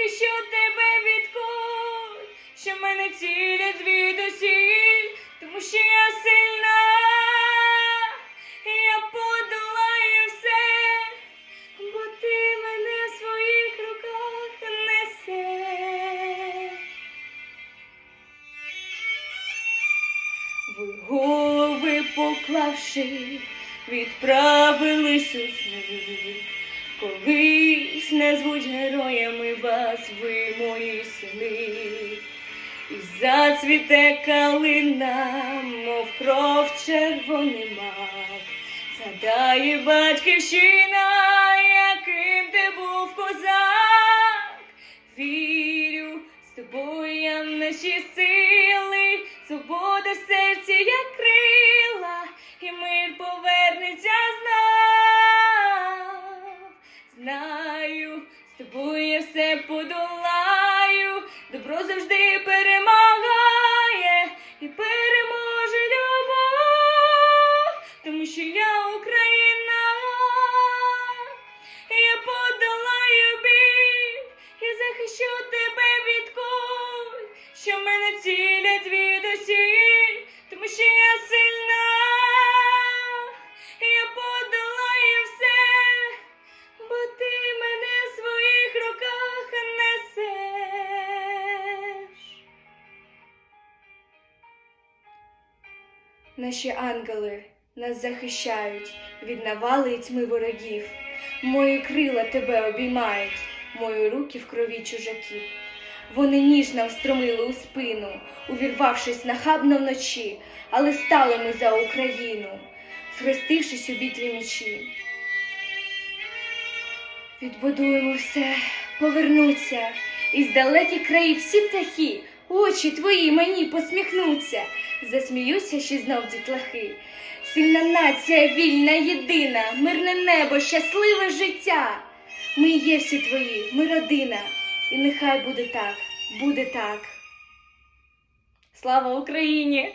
захищу тебе від що мене цілять звідусіль, тому що я сильна, я подолаю все, бо ти мене в своїх руках несеш. Ви голови поклавши, відправились у сни. Колись назвуть героями вас, ви мої сини. І зацвіте калина, мов кров червоний мак. задає батьківщина, яким ти був козак. Подолаю, Наші ангели нас захищають від навали і тьми ворогів. Мої крила тебе обіймають, мої руки в крові чужаків. Вони ніжно встромили у спину, увірвавшись нахабно вночі, але стали ми за Україну, схрестившись у битві мечі. Відбудуємо все, повернуться, і з далекі краї всі птахи, очі твої мені посміхнуться, засміються ще знов дітлахи. Сильна нація, вільна, єдина, мирне небо, щасливе життя. Ми є всі твої, ми родина, і нехай буде так, буде так. Слава Україні!